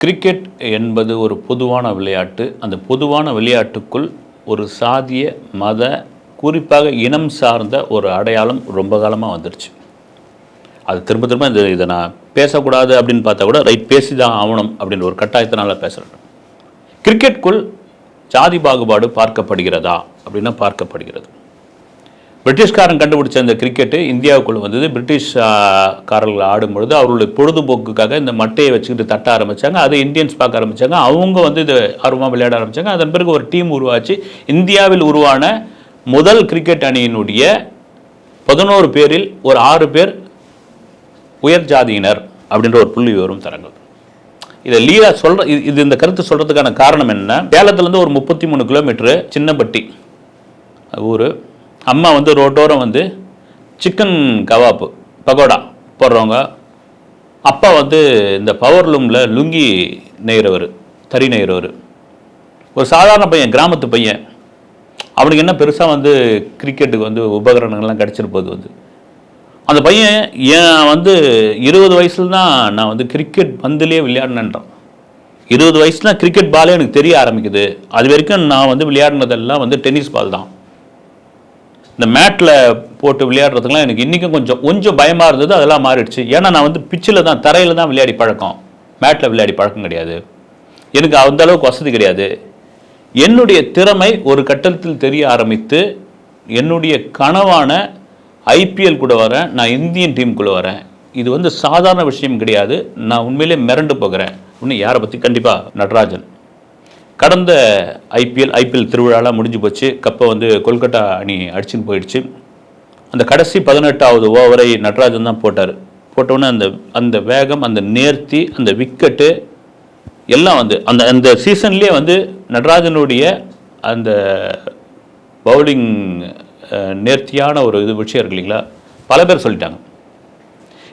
Cricket என்பது ஒரு பொதுவான விளையாட்டு. அந்த பொதுவான விளையாட்டுக்குள் ஒரு சாதிய மத குறிப்பாக இனம் சார்ந்த ஒரு அடையாளம் ரொம்ப காலமாக வந்துடுச்சு அது திரும்ப திரும்ப இந்த இதை நான் பேசக்கூடாது அப்படின்னு பார்த்தா கூட ரைட் பேசி தான் ஆகணும் அப்படின்ற ஒரு கட்டாயத்தினால பேசுகிறேன் கிரிக்கெட்டுக்குள் சாதி பாகுபாடு பார்க்கப்படுகிறதா அப்படின்னா பார்க்கப்படுகிறது. பிரிட்டிஷ்காரன் கண்டுபிடிச்ச இந்த கிரிக்கெட்டு இந்தியாவுக்குள்ள வந்தது. பிரிட்டிஷ் ஆடும்பொழுது காரர்கள் ஆடும் பொழுது அவர்களுடைய பொழுதுபோக்குக்காக இந்த மட்டையை வச்சுக்கிட்டு தட்ட ஆரம்பித்தாங்க அதை இந்தியன்ஸ் பார்க்க ஆரம்பிச்சாங்க. அவங்க வந்து இது ஆர்வமாக விளையாட ஆரம்பித்தாங்க அதன் பிறகு ஒரு டீம் உருவாச்சு. இந்தியாவில் உருவான முதல் கிரிக்கெட் அணியினுடைய பதினோரு பேரில் ஒரு ஆறு பேர் உயர் ஜாதியினர் அப்படின்ற ஒரு புள்ளி விவரம் தரங்கள். இதை லீலா சொல்ற இது- இது இந்த கருத்து சொல்றதுக்கான காரணம் என்ன? சேலத்துலேருந்து ஒரு முப்பத்தி மூணு கிலோமீட்டரு சின்னப்பட்டி ஊர் அம்மா வந்து ரோட்டோரம் வந்து சிக்கன் கவாப்பு பகோடா போடுறவங்க. அப்பா வந்து இந்த பவர் லூமில் லுங்கி நெய்கிறவர் தறி நெய்கிறவர் ஒரு சாதாரண பையன் கிராமத்து பையன். அவனுக்கு என்ன பெருசாக வந்து கிரிக்கெட்டுக்கு வந்து உபகரணங்கள்லாம் கிடச்சிருப்பது வந்து. அந்த பையன் ஏன் வந்து இருபது வயசுல தான் நான் வந்து கிரிக்கெட் பந்துலேயே விளையாடினேன்றான். இருபது வயசுலாம் கிரிக்கெட் பாலே எனக்கு தெரிய ஆரம்பிக்குது. அது வரைக்கும் நான் வந்து விளையாடினதெல்லாம் வந்து டென்னிஸ் பால் தான். இந்த மேட்டில் போட்டு விளையாடுறதுக்குலாம் எனக்கு இன்றைக்கும் கொஞ்சம் கொஞ்சம் பயமாக இருந்தது அதெல்லாம் மாறிடுச்சு. ஏன்னா நான் வந்து பிச்சில் தான் தரையில் தான் விளையாடி பழக்கம். மேட்டில் விளையாடி பழக்கம் கிடையாது. எனக்கு அந்த அளவுக்கு வசதி கிடையாது. என்னுடைய திறமை ஒரு கட்டத்தில் தெரிய ஆரம்பித்து என்னுடைய கனவான ஐபிஎல் கூட வரேன் நான் இந்தியன் டீமுக்குள்ளே வரேன். இது வந்து சாதாரண விஷயம் கிடையாது. நான் உண்மையிலே மிரண்டு போகிறேன். இன்னும் யாரை பற்றி கண்டிப்பாக நடராஜன். கடந்த ஐபிஎல் ஐபிஎல் திருவிழாலாம் முடிஞ்சு போச்சு. கப்பை வந்து கொல்கட்டா அணி அடிச்சுன்னு போயிடுச்சு. அந்த கடைசி பதினெட்டாவது ஓவரை நடராஜன் தான் போட்டார். போட்டோன்னே அந்த அந்த வேகம் அந்த நேர்த்தி அந்த விக்கெட்டு எல்லாம் வந்து அந்த அந்த சீசன்லேயே வந்து நடராஜனுடைய அந்த பவுலிங் நேர்த்தியான ஒரு இது விஷயம் இருக்கு இல்லைங்களா? பல பேர் சொல்லிட்டாங்க.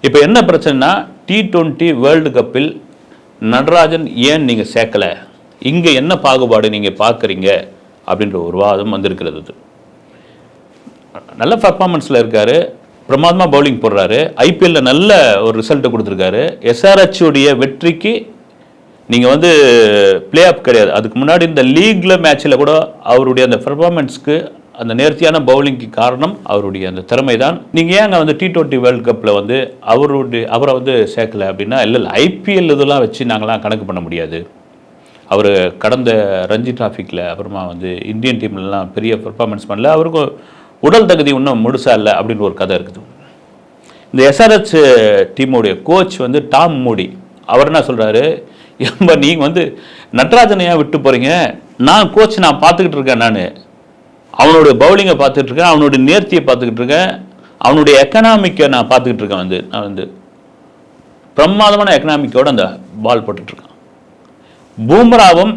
இப்போ என்ன பிரச்சனைனா டி ட்வெண்ட்டி வேர்ல்டு கப்பில் நடராஜன் ஏன் நீங்கள் சேர்க்கலை? இங்கே என்ன பாகுபாடு நீங்கள் பார்க்குறீங்க அப்படின்ற ஒரு வாதம் வந்திருக்கிறது அது. நல்ல பர்ஃபார்மன்ஸில் இருக்கார். பிரமாதமாக பவுலிங் போடுறாரு. ஐபிஎல்ல நல்ல ஒரு ரிசல்ட்டை கொடுத்துருக்காரு. SRH உடைய வெற்றிக்கு நீங்கள் வந்து பிளே ஆஃப் கிடையாது. அதுக்கு முன்னாடி இந்த லீக்ல மேட்ச்சில் கூட அவருடைய அந்த பெர்ஃபார்மன்ஸ்க்கு அந்த நேர்த்தியான பவுலிங்க்கு காரணம் அவருடைய அந்த திறமை தான் நீங்கள் ஏங்க வந்து டி டுவெண்ட்டி வேர்ல்டு கப்பில் வந்து அவருடைய அவரை வந்து சேர்க்கல அப்படின்னா இல்லை இல்லை ஐபிஎல் இதெல்லாம் வச்சு நாங்களாம் கணக்கு பண்ண முடியாது. அவர் கடந்த ரஞ்சி டிராஃபிக்கில் அப்புறமா வந்து இந்தியன் டீம்லலாம் பெரிய பெர்ஃபார்மன்ஸ் பண்ணல. அவருக்கு உடல் தகுதி இன்னும் முழுசா இல்லை அப்படின்னு ஒரு கதை இருக்குது. இந்த எஸ்ஆர்ஹெச் டீமுடைய கோச் வந்து டாம் மூடி. அவர் என்ன சொல்கிறாரு ஏன்பா நீங்கள் வந்து நட்ராஜனையாக விட்டு போகிறீங்க நான் கோச் நான் பார்த்துக்கிட்டு இருக்கேன் நான். அவனுடைய பவுலிங்கை பார்த்துக்கிட்டு இருக்கேன். அவனுடைய நேர்த்தியை பார்த்துக்கிட்டு இருக்கேன். அவனுடைய எக்கனாமிக்கை நான் பார்த்துக்கிட்டு இருக்கேன் வந்து. நான் வந்து பிரமாதமான எக்கனாமிக்கோட அந்த பால் போட்டுட்ருக்கேன் பூம்ராவும்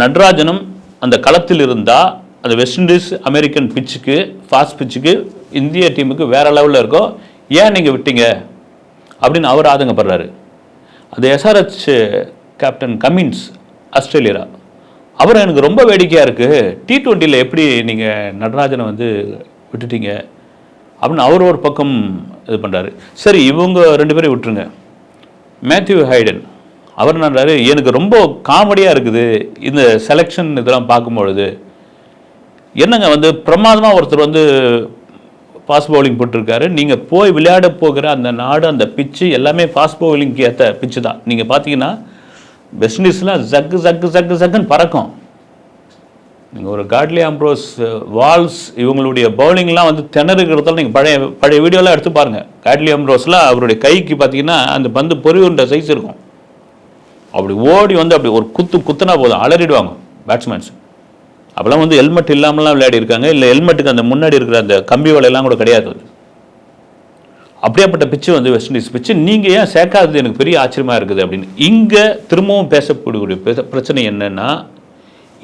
நட்ராஜனும் அந்த களத்தில் இருந்தால் அந்த வெஸ்ட் இண்டீஸ் அமெரிக்கன் பிச்சுக்கு ஃபாஸ்ட் பிச்சுக்கு இந்திய டீமுக்கு வேற லெவலில் இருக்கோ ஏன் நீங்கள் விட்டீங்க? அப்படின்னு அவர் ஆதங்கப்படுறாரு. அந்த எஸ்ஆர்ஹெச் கேப்டன் கமின்ஸ் ஆஸ்திரேலியா அவர் எனக்கு ரொம்ப வேடிக்கையாக இருக்குது டி ட்வெண்ட்டியில் எப்படி நீங்கள் நடராஜனை வந்து விட்டுட்டீங்க? அப்படின்னு அவர் ஒரு பக்கம் இது பண்ணுறாரு சரி இவங்க ரெண்டு பேரையும் விட்டுருங்க. மேத்யூ ஹைடன் அவர் நன்றாரு எனக்கு ரொம்ப காமெடியாக இருக்குது. இந்த செலெக்ஷன் இதெல்லாம் பார்க்கும்பொழுது என்னங்க வந்து பிரமாதமாக ஒருத்தர் வந்து ஃபாஸ்ட் பவுலிங் போட்டிருக்காரு. நீங்கள் போய் விளையாட போகிற அந்த நாடு அந்த பிச்சு எல்லாமே ஃபாஸ்ட் பவுலிங்க்கு ஏற்ற பிச்சு தான். நீங்கள் பார்த்தீங்கன்னா வெஸ்ட் இண்டீஸ்லாம் ஜக்கு ஜக்கு ஜக்கு ஜக்குன்னு பறக்கும். நீங்கள் ஒரு காட்லி ஆம்ப்ரோஸ் வால்ஸ் இவங்களுடைய பவுலிங்லாம் வந்து திணறுக்கிறதால நீங்கள் பழைய பழைய வீடியோலாம் எடுத்து பாருங்கள் காட்லி ஆம்ப்ரோஸ்லாம் அவருடைய கைக்கு பார்த்தீங்கன்னா அந்த பந்து பொறிவுன்ற சைஸ் இருக்கும். அப்படி ஓடி வந்து அப்படி ஒரு குத்து குத்துனா போதும். அலறிடுவாங்க பேட்ஸ்மேன்ஸ் அப்போல்லாம் வந்து ஹெல்மெட் இல்லாமலாம் விளையாடி இருக்காங்க இல்லை ஹெல்மெட்டுக்கு அந்த முன்னாடி இருக்கிற அந்த கம்பி வலையெல்லாம் கூட கிடையாது அப்படியேப்பட்ட அப்படியாப்பட்ட பிச்சு வந்து வெஸ்ட் இண்டீஸ் பிச்சு நீங்கள் ஏன் சேர்க்காதது எனக்கு பெரிய ஆச்சரியமாக இருக்குது அப்படின்னு. இங்கே திரும்பவும் பேசக்கூடிய பிரச்சனை என்னன்னா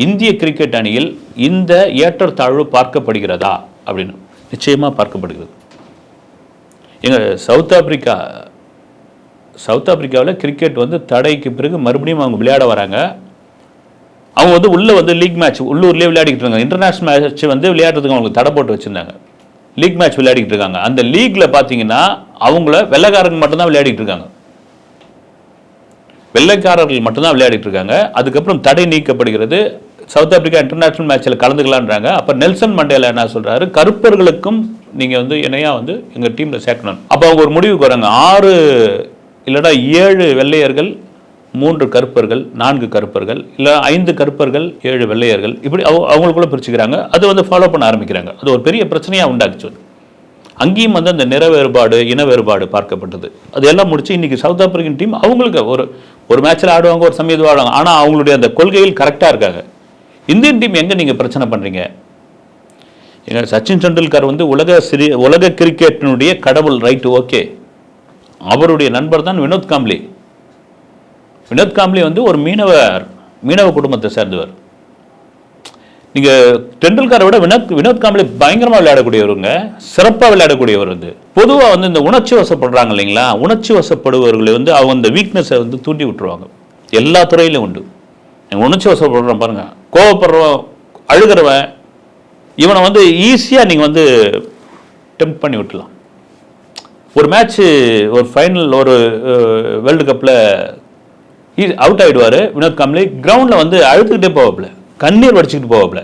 இந்திய கிரிக்கெட் அணியில் இந்த ஏற்றத்தாழ்வு பார்க்கப்படுகிறதா அப்படின்னு. நிச்சயமாக பார்க்கப்படுகிறது. எங்கள் சவுத் ஆப்பிரிக்கா சவுத் ஆப்பிரிக்காவில் கிரிக்கெட் வந்து தடைக்கு பிறகு மறுபடியும் அவங்க விளையாட வராங்க. அவங்க வந்து உள்ளே வந்து லீக் மேட்ச் உள்ளூர்லேயே விளையாடிக்கிட்டு இருக்காங்க. இன்டர்நேஷ்னல் மேட்ச் வந்து விளையாடுறதுக்கு அவங்களுக்கு தடை போட்டு வச்சுருந்தாங்க. லீக் மேட்ச் விளையாடிக்கிட்டு இருக்காங்க. அந்த லீக்ல பார்த்தீங்கன்னா அவங்கள வெள்ளைக்காரங்க மட்டும்தான் விளையாடிட்டு இருக்காங்க. வெள்ளைக்காரர்கள் மட்டும்தான் விளையாடிட்டு இருக்காங்க. அதுக்கப்புறம் தடை நீக்கப்படுகிறது. சவுத் ஆப்பிரிக்கா இன்டர்நேஷனல் மேட்ச்சில் கலந்துக்கலான்றாங்க அப்போ நெல்சன் மண்டேலா என்ன சொல்கிறாரு கருப்பர்களுக்கும் நீங்கள் வந்து இணையாக வந்து எங்கள் டீமில் சேர்க்கணும். அப்போ அவங்க ஒரு முடிவுக்கு வராங்க. ஆறு இல்லைடா ஏழு வெள்ளையர்கள் மூன்று கருப்பர்கள் நான்கு கருப்பர்கள் இல்லை ஐந்து கருப்பர்கள் ஏழு வெள்ளையர்கள். இப்படி அவங்க அவங்களுக்குள்ள பிரிச்சுக்கிறாங்க. அது வந்து ஃபாலோ பண்ண ஆரம்பிக்கிறாங்க. அது ஒரு பெரிய பிரச்சனையாக உண்டாக்குச்சு அது. அங்கேயும் வந்து அந்த நிற வேறுபாடு இன வேறுபாடு பார்க்கப்பட்டது. அது எல்லாம் முடிச்சு இன்னைக்கு சவுத் ஆப்பிரிக்கன் டீம் அவங்களுக்கு ஒரு ஒரு மேட்ச்சில் ஆடுவாங்க ஒரு சமயத்தில் ஆடுவாங்க. ஆனால் அவங்களுடைய அந்த கொள்கையில் கரெக்டாக இருக்காங்க. இந்தியன் டீம் எங்கே நீங்கள் பிரச்சனை பண்ணுறீங்க எங்கள் சச்சின் டெண்டுல்கர் வந்து உலக சிறி உலக கிரிக்கெட்டினுடைய கடவுள் ரைட்டு ஓகே அவருடைய நண்பர் தான் வினோத் காம்ப்ளி வினோத் காம்ப்ளி வந்து ஒரு மீனவர் மீனவ குடும்பத்தை சேர்ந்தவர். நீங்கள் டெண்டுல்கரை விட வினோத் வினோத் காம்ப்ளி பயங்கரமாக விளையாடக்கூடியவருங்க சிறப்பாக விளையாடக்கூடியவர் வந்து. பொதுவாக வந்து இந்த உணர்ச்சி வசப்படுறாங்க இல்லைங்களா? உணர்ச்சி வசப்படுபவர்களை வந்து அவங்க இந்த வீக்னஸை வந்து தூண்டி விட்டுருவாங்க. எல்லா துறையிலும் உண்டு. உணர்ச்சி வசப்படுறோம் பாருங்க. கோவப்படுறவன் அழுகிறவன் இவனை வந்து ஈஸியாக நீங்கள் வந்து டெம்ப் பண்ணி விட்டுலாம் ஒரு மேட்ச்சு ஒரு ஃபைனல் ஒரு வேர்ல்டு கப்பில் அவுட் ஆகிடுவார் வினோத் கம்லி கிரவுண்டில் வந்து அழுத்துக்கிட்டே போவாப்புல. கண்ணீர் வடிச்சுக்கிட்டு போவாப்புல.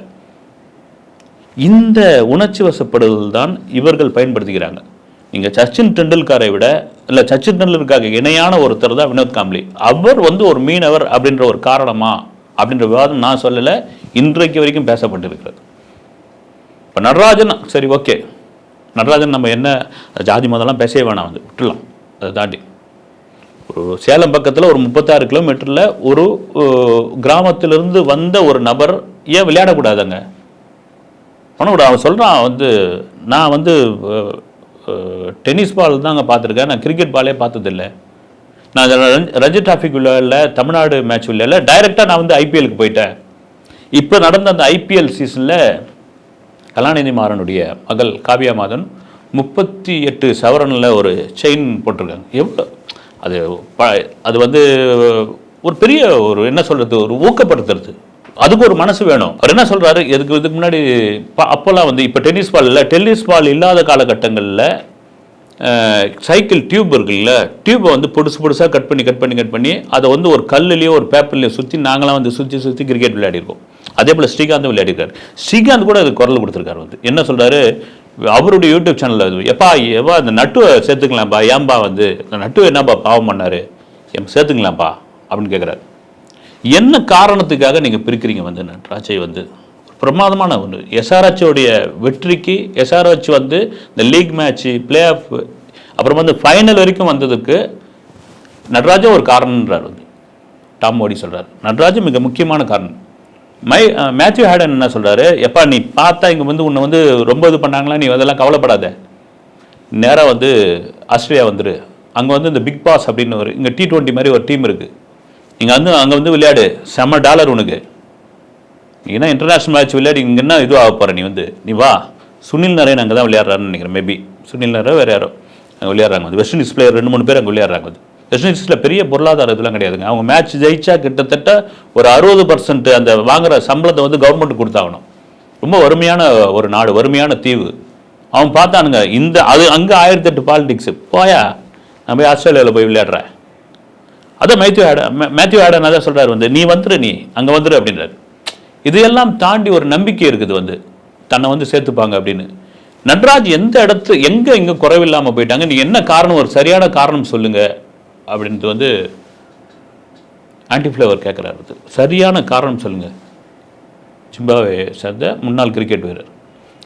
இந்த உணர்ச்சி வசப்படுதல் தான் இவர்கள் பயன்படுத்திக்கிறாங்க. நீங்கள் சச்சின் டெண்டுல்கரை விட இல்லை சச்சின் டெண்டுல்கருக்கு இணையான ஒருத்தர் தான் வினோத் காம்லி. அவர் வந்து ஒரு மீனவர் அப்படின்ற ஒரு காரணமா அப்படின்ற விவாதம் நான் சொல்லலை. இன்றைக்கு வரைக்கும் பேசப்பட்டிருக்கிறது. இப்போ நடராஜன் சரி ஓகே. நடராஜன் நம்ம என்ன ஜாதி மதம்லாம் பேசவே வேணாம் வந்து விட்டுலாம் அதை தாண்டி. ஒரு சேலம் பக்கத்தில் ஒரு முப்பத்தாறு கிலோமீட்டரில் ஒரு கிராமத்திலிருந்து வந்த ஒரு நபர் ஏன் விளையாடக்கூடாதுங்க? பண்ணக்கூடாது அவன் சொல்கிறான் வந்து நான் வந்து டென்னிஸ் பால் தாங்க பார்த்துருக்கேன். நான் கிரிக்கெட் பாலே பார்த்ததில்ல. நான் ரஞ்சி- ரஞ்சி டிராஃபிக் விளையாடல தமிழ்நாடு மேட்ச் விளையாடல டைரெக்டாக நான் வந்து ஐபிஎலுக்கு போயிட்டேன். இப்போ நடந்த அந்த ஐபிஎல் சீசனில் கலாநிதி மாறனுடைய மகள் காவியா மாதன் முப்பத்தி எட்டு சவரனில் ஒரு செயின் போட்டிருக்காங்க. எவ்வளோ? அது ப- அது வந்து ஒரு பெரிய ஒரு என்ன சொல்கிறது ஒரு ஊக்கப்படுத்துறது. அதுக்கு ஒரு மனசு வேணும். அவர் என்ன சொல்கிறாரு இதுக்கு இதுக்கு முன்னாடி அப்போல்லாம் வந்து இப்போ டென்னிஸ் பால் இல்லை டென்னிஸ் பால் இல்லாத காலகட்டங்களில் சைக்கிள் டியூப் இருக்குல்ல டியூப்பை வந்து பொடுசு பொடுசாக கட் பண்ணி கட் பண்ணி கட் பண்ணி அதை வந்து ஒரு கல்லுலேயோ ஒரு பேப்பர்லேயோ சுற்றி நாங்களாம் வந்து சுற்றி சுற்றி கிரிக்கெட் விளையாடிருக்கோம். அதே போல் ஸ்ரீகாந்தும் விளையாடிருக்காரு. ஸ்ரீகாந்த் கூட அது குரல் கொடுத்துருக்காரு வந்து. என்ன சொல்கிறாரு அவருடைய யூடியூப் சேனலில் அது எப்பா எவா அந்த நட்டுவை சேர்த்துக்கலாம்ப்பா ஏன்பா வந்து? இந்த நட்டுவை என்னப்பா பாவம் பண்ணார்? எம் சேர்த்துக்கலாம்ப்பா அப்படின்னு கேட்குறாரு என்ன காரணத்துக்காக நீங்கள் பிரிக்கிறீங்க வந்து நட்ராஜை வந்து? பிரமாதமான ஒன்று எஸ்ஆர்ஹெச்சோடைய வெற்றிக்கு எஸ்ஆர்ஹெச் வந்து இந்த லீக் மேட்ச்சு பிளே ஆஃப் அப்புறம் வந்து ஃபைனல் வரைக்கும் வந்ததுக்கு நடராஜா ஒரு காரணன்றார் வந்து. டாம் மோடி சொல்கிறார் நடராஜா மிக முக்கியமான காரணம். மை மேத்யூ ஹேடன் என்ன சொல்கிறாரு எப்பா நீ பார்த்தா இங்கே வந்து உன்னை வந்து ரொம்ப இது பண்ணாங்களா? நீ அதெல்லாம் கவலைப்படாத. நேராக வந்து ஆஸ்திரேலியா வந்துரு. அங்கே வந்து இந்த பிக் பாஸ் அப்படின்னு ஒரு இங்கே டி ட்வெண்ட்டி மாதிரி ஒரு டீம் இருக்குது இங்கே வந்து அங்கே வந்து விளையாடு. செம்ம டாலர் உனக்கு. நீ என்ன இன்டர்நேஷனல் மேட்ச் விளையாடி இங்கே என்ன இது போகிற நீ வந்து? நீ வா. சுனில் நரேன் அங்கே தான் விளையாடுறாருன்னு நினைக்கிறேன் மேபி சுனில் நரே வேறு யாரோ. அங்கே விளையாடுறாங்க. வந்து வெஸ்ட் இண்டீஸ் பிளேயர் ரெண்டு மூணு பேர் அங்கே விளையாடுறாங்க வந்து வெஸ்ட் இண்டீஸில் பெரிய பொருளாதார இதெல்லாம் கிடையாதுங்க. அவங்க மேட்ச் ஜெயிச்சா கிட்டத்தட்ட ஒரு அறுபது பர்சன்ட் அந்த வாங்குற சம்பளத்தை வந்து கவர்மெண்ட் கொடுத்தாகணும். ரொம்ப வறுமையான ஒரு நாடு வறுமையான தீவு. அவன் பார்த்தானுங்க இந்த அது அங்கே ஆயிரத்தி எட்டு பாலிடிக்ஸ் போயா நான் போய் ஆஸ்திரேலியாவில் போய் விளையாடுறேன். அதான் மேத்யூ ஆடன் மேத்யூ ஆடன் அதான் சொல்கிறார் வந்து நீ வந்துரு நீ அங்கே வந்துரு அப்படின்றாரு. இதையெல்லாம் தாண்டி ஒரு நம்பிக்கை இருக்குது வந்து தன்னை வந்து சேர்த்துப்பாங்க அப்படின்னு. நட்ராஜ் எந்த இடத்து எங்கே இங்கே குறைவில்லாமல் போயிட்டாங்க? நீ என்ன காரணம் ஒரு சரியான காரணம் சொல்லுங்கள் அப்படின்ட்டு வந்து ஆன்டிஃப்ளவர் கேட்குறாரு சரியான காரணம் சொல்லுங்கள் ஜிம்பாவே சேர்ந்த முன்னாள் கிரிக்கெட் வீரர்.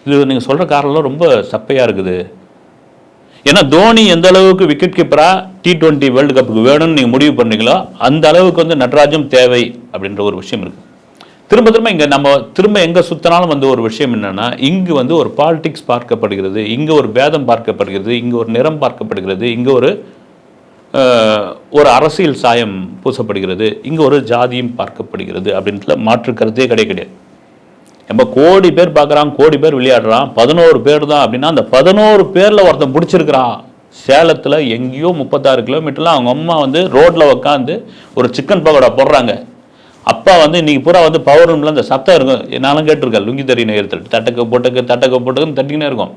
இது நீங்கள் சொல்கிற காரணம்லாம் ரொம்ப சப்பையாக இருக்குது. ஏன்னா தோனி எந்த அளவுக்கு விக்கெட் கீப்பராக டி டுவெண்ட்டி வேர்ல்டு கப்புக்கு வேணும்னு நீங்கள் முடிவு பண்ணீங்களோ அந்த அளவுக்கு வந்து நட்ராஜும் தேவை அப்படின்ற ஒரு விஷயம் இருக்குது திரும்ப திரும்ப இங்கே நம்ம திரும்ப எங்கே சுத்தினாலும் வந்து ஒரு விஷயம் என்னன்னா இங்கு வந்து ஒரு பாலிடிக்ஸ் பார்க்கப்படுகிறது இங்கே ஒரு பேதம் பார்க்கப்படுகிறது இங்கே ஒரு நிறம் பார்க்கப்படுகிறது இங்கே ஒரு ஒரு அரசியல் சாயம் பூசப்படுகிறது. இங்கே ஒரு ஜாதியும் பார்க்கப்படுகிறது அப்படின்றதுல மாற்று கருத்தே கிடையாது கிடையாது. நம்ம கோடி பேர் பார்க்குறான் கோடி பேர் விளையாடுறான் பதினோரு பேர் தான் அப்படின்னா அந்த பதினோரு பேரில் ஒருத்தன் பிடிச்சிருக்கிறான். சேலத்தில் எங்கேயோ முப்பத்தாறு கிலோமீட்டரில் அவங்க அம்மா வந்து ரோட்டில் உட்காந்து ஒரு சிக்கன் பகோடா போடுறாங்க. அப்பா வந்து இன்னைக்கு பூரா வந்து பவர் ரூமில் அந்த சத்தம் இருக்கும். நானும் கேட்டிருக்கேன் லுங்கி தறி நேரத்தில் தட்டக்க போட்டக்கு தட்டக்க போட்டக்குன்னு தட்டிக்கினே இருக்கும்.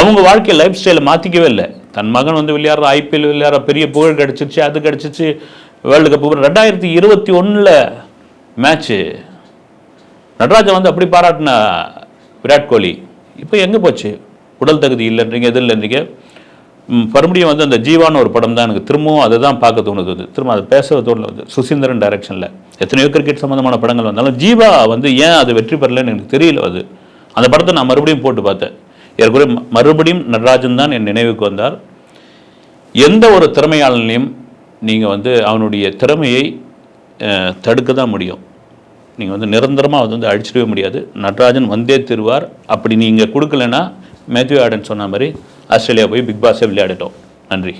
அவங்க வாழ்க்கை லைஃப் ஸ்டைலை மாற்றிக்கவே இல்லை. தன் மகன் வந்து விளையாடுற ஐபிஎல் விளையாடுற பெரிய புகழ் கிடச்சிச்சு அது கிடச்சிச்சு வேர்ல்டு கப் ரெண்டாயிரத்தி இருபத்தி ஒன்றில் மேட்ச்சு நடராஜன் வந்து அப்படி பாராட்டின விராட் கோலி. இப்போ எங்கே போச்சு? உடல் தகுதி இல்லைன்றீங்க எது இல்லைன்றீங்க? மறுபடியும் வந்து அந்த ஜீவான ஒரு படம் தான் எனக்கு திரும்பவும் அதை தான் பார்க்க தோணுது. அது. திரும்ப அதை பேச தோணுது சுசீந்திரன் டைரக்ஷனில் எத்தனையோ கிரிக்கெட் சம்மந்தமான படங்கள் வந்தாலும் ஜீவா வந்து ஏன் அது வெற்றி பெறலைன்னு எனக்கு தெரியல அது. அந்த படத்தை நான் மறுபடியும் போட்டு பார்த்தேன். ஏற்கனவே ம- மறுபடியும் நடராஜன் தான் என் நினைவுக்கு வந்தார். எந்த ஒரு திறமையாளனையும் நீங்கள் வந்து அவனுடைய திறமையை தடுக்க தான் முடியும். நீங்கள் வந்து நிரந்தரமாக அது வந்து அழிச்சிடவே முடியாது. நடராஜன் வந்தே திருவார். அப்படி நீங்கள் கொடுக்கலன்னா மேத்யூ ஆடன் சொன்ன மாதிரி ஆஸ்திரேலியா போய் பிக் பாஸே விளையாடட்டும். நன்றி.